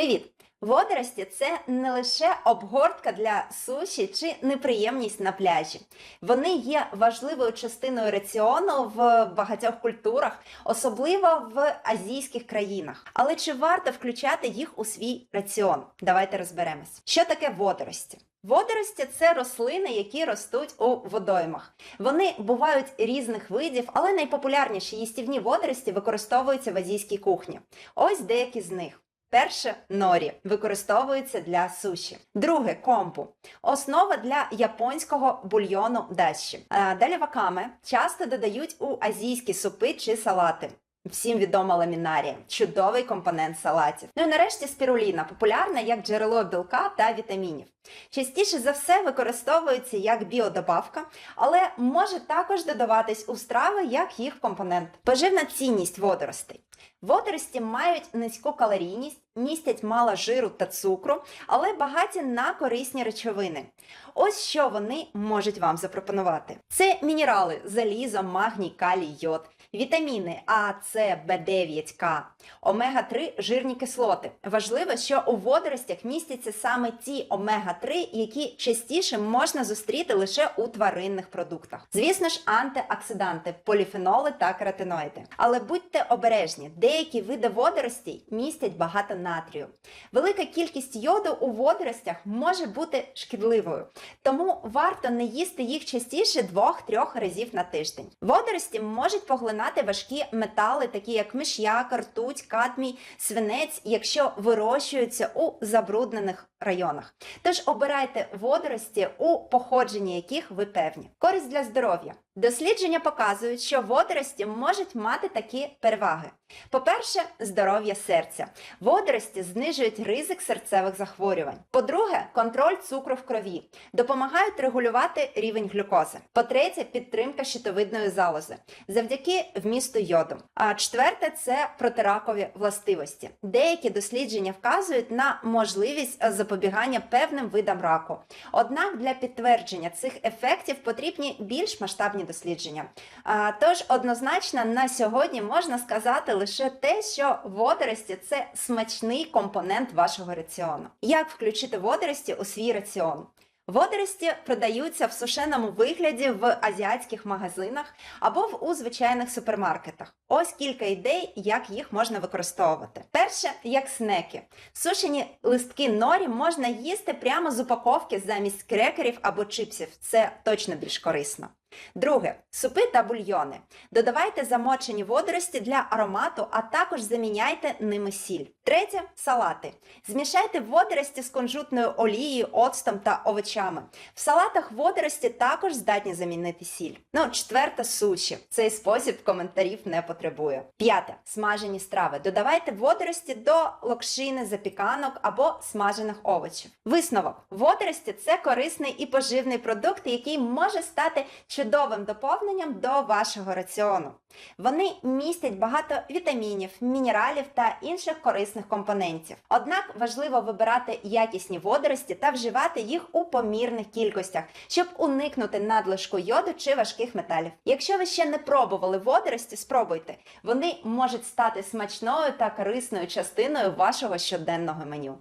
Привіт! Водорості це не лише обгортка для суші чи неприємність на пляжі. Вони є важливою частиною раціону в багатьох культурах, особливо в азійських країнах. Але чи варто включати їх у свій раціон? Давайте розберемось. Що таке водорості? Водорості це рослини, які ростуть у водоймах. Вони бувають різних видів, але найпопулярніші їстівні водорості використовуються в азійській кухні. Ось деякі з них. Перше норі використовується для суші. Друге компу основа для японського бульйону даші. А, Далі вакаме часто додають у азійські супи чи салати. Всім відома ламінарія чудовий компонент салатів. Ну і нарешті спіруліна популярна як джерело білка та вітамінів. Частіше за все використовується як біодобавка, але може також додаватись у страви як їх компонент. Поживна цінність водоростей. Водорості мають низьку калорійність, містять мало жиру та цукру, але багаті на корисні речовини. Ось що вони можуть вам запропонувати: це мінерали, залізо, магній, калій, йод, вітаміни А, С, Б9, К, омега-3 жирні кислоти. Важливо, що у водоростях містяться саме ті омега-3, які частіше можна зустріти лише у тваринних продуктах. Звісно ж, антиоксиданти, поліфеноли та каротиноїди. Але будьте обережні, деякі види водоростей містять багато натрію. Велика кількість йоду у водоростях може бути шкідливою, тому варто не їсти їх частіше 2-3 разів на тиждень. Водорості можуть поглинати важкі метали, такі як миш'як, ртуть, кадмій, свинець, якщо вирощуються у забруднених районах. Тож обирайте водорості, у походженні яких ви певні. Користь для здоров'я. Дослідження показують, що водорості можуть мати такі переваги. По-перше, здоров'я серця. Водорості знижують ризик серцевих захворювань. По-друге, контроль цукру в крові. Допомагають регулювати рівень глюкози. По-третє, підтримка щитовидної залози завдяки вмісту йоду. А четверте це протиракові властивості. Деякі дослідження вказують на можливість запобігання певним видам раку. Однак для підтвердження цих ефектів потрібні більш масштабні дослідження. Тож однозначно на сьогодні можна сказати лише те, що водорості це смачний компонент вашого раціону. Як включити водорості у свій раціон? Водорості продаються в сушеному вигляді в азіатських магазинах або в у звичайних супермаркетах. Ось кілька ідей, як їх можна використовувати. Перше, як снеки. Сушені листки норі можна їсти прямо з упаковки замість крекерів або чипсів. Це точно більш корисно. Друге супи та бульйони. Додавайте замочені водорості для аромату, а також заміняйте ними сіль. Третє салати. Змішайте водорості з кунжутною олією, оцтом та овочами. В салатах водорості також здатні замінити сіль. Ну, четверте суші. Цей спосіб коментарів не потребує. П'яте смажені страви. Додавайте водорості до локшини, запіканок або смажених овочів. Висновок: водорості це корисний і поживний продукт, який може стати чудовим доповненням до вашого раціону. Вони містять багато вітамінів, мінералів та інших корисних компонентів. Однак важливо вибирати якісні водорості та вживати їх у помірних кількостях, щоб уникнути надлишку йоду чи важких металів. Якщо ви ще не пробували водорості, спробуйте. Вони можуть стати смачною та корисною частиною вашого щоденного меню.